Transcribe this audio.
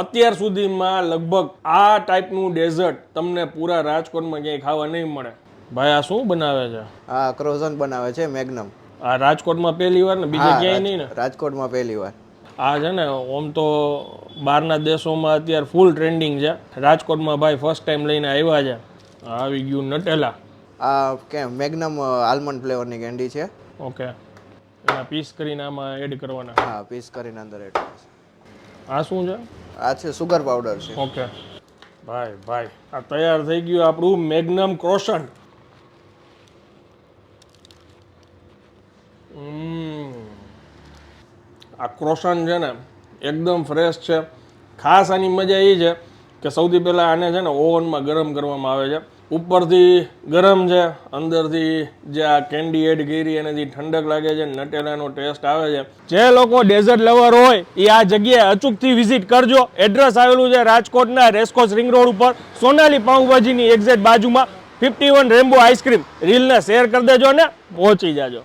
અત્યાર સુધીમાં લગભગ આ ટાઈપનું ડેઝર્ટ તમને પૂરા રાજકોટમાં ક્યાંય ખાવા નહીં મળે. ભાઈ આ શું બનાવે છે? આ ક્રોઝન બનાવે છે મેગ્નમ આ રાજકોટમાં પહેલી વાર ને બીજે ક્યાંય નહીં ને? રાજકોટમાં પહેલી વાર. આ છે ને ઓમ તો બહારના દેશોમાં અત્યારે ફૂલ ટ્રેન્ડિંગ છે. રાજકોટમાં ભાઈ ફર્સ્ટ ટાઈમ લઈને આવ્યા છે. આવી ગયું નટેલા આ કેમ મેગ્નમ આલમંડ ફ્લેવરની કેન્ડી છે. ઓકે એના પીસ કરીને આમાં એડ કરવાના. હા પીસ કરીને અંદર એડ આ શું છે? આ છે સુગર પાવડર છે. ઓકે ભાઈ ભાઈ આ તૈયાર થઈ ગયું આપણું મેગ્નમ ક્રોશન. આ ક્રોશન છે ને, એકદમ ફ્રેશ છે. ખાસ આની મજા એ છે કે સૌથી પહેલાં આને છે ને ઓવનમાં ગરમ કરવામાં આવે છે. ઉપરથી ગરમ છે, અંદરથી જે આ કેન્ડી એડ કરી એનાથી ઠંડક લાગે છે, નટેલાનો ટેસ્ટ આવે છે. જે લોકો ડેઝર્ટ લવર હોય એ આ જગ્યાએ અચૂકથી વિઝિટ કરજો. એડ્રેસ આવેલું છે રાજકોટના રેસકોસ રિંગ રોડ ઉપર, સોનાલી પાઉંભાજીની એક્ઝેક્ટ બાજુમાં. Fifty one Rambo ice cream રીલને share કરી દેજો ને પહોંચી જાજો.